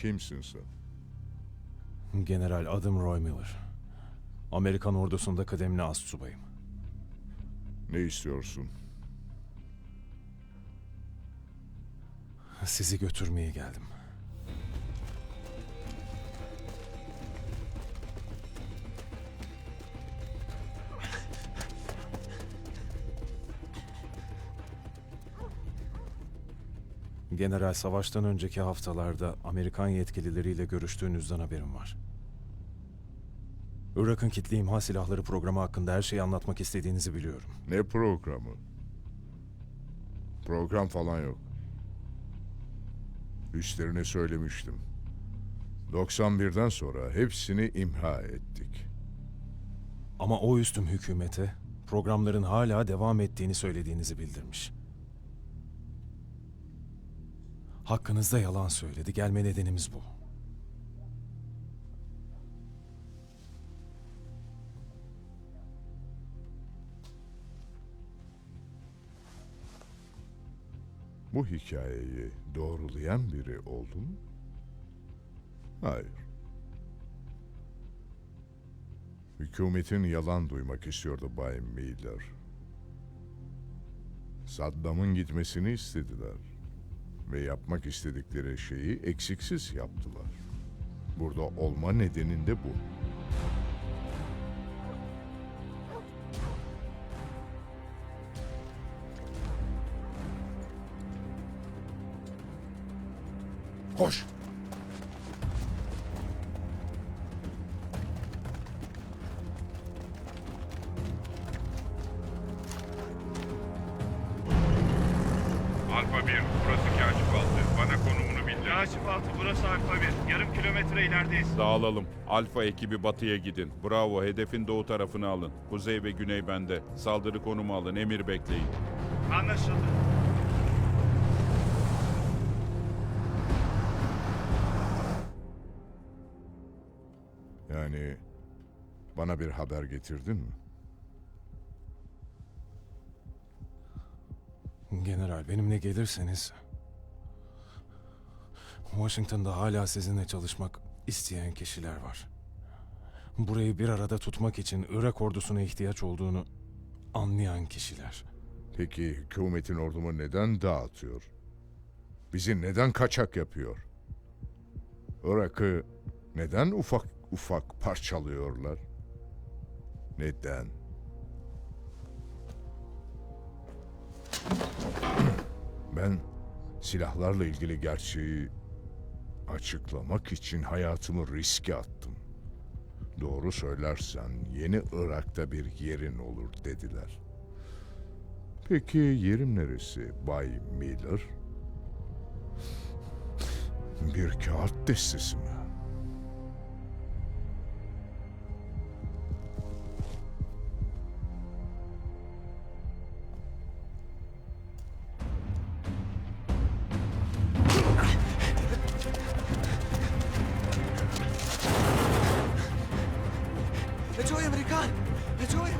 Kimsin sen? General adım Roy Miller. Amerikan ordusunda kıdemli astsubayım. Ne istiyorsun? Sizi götürmeye geldim. General savaştan önceki haftalarda Amerikan yetkilileriyle görüştüğünüzden haberim var. Irak'ın kitle imha silahları programı hakkında her şeyi anlatmak istediğinizi biliyorum. Ne programı? Program falan yok. Üstlerine söylemiştim. 91'den sonra hepsini imha ettik. Ama o üstüm hükümete programların hala devam ettiğini söylediğinizi bildirmiş. Hakkınızda yalan söyledi. Gelme nedenimiz bu. Bu hikayeyi doğrulayan biri oldu mu? Hayır. Hükümetin yalan duymak istiyordu Bay Miller. Saddam'ın gitmesini istediler. Ve yapmak istedikleri şeyi eksiksiz yaptılar. Burada olma nedenin de bu. Koş! 1, burası Kaşif Altı. Bana konumunu bildir. Kaşif altı burası Alfa 1. Yarım kilometre ilerideyiz. Dağılalım. Alfa ekibi batıya gidin. Bravo, hedefin doğu tarafını alın. Kuzey ve güney bende. Saldırı konumu alın, emir bekleyin. Anlaşıldı. Yani bana bir haber getirdin mi? General benimle gelirseniz... Washington'da hala sizinle çalışmak isteyen kişiler var. Burayı bir arada tutmak için Irak ordusuna ihtiyaç olduğunu anlayan kişiler. Peki hükümetin ordumu neden dağıtıyor? Bizi neden kaçak yapıyor? Irak'ı neden ufak ufak parçalıyorlar? Neden? Ben silahlarla ilgili gerçeği açıklamak için hayatımı riske attım. Doğru söylersen yeni Irak'ta bir yerin olur dediler. Peki yerim neresi Bay Miller? Bir kağıt destesi mi? God, it.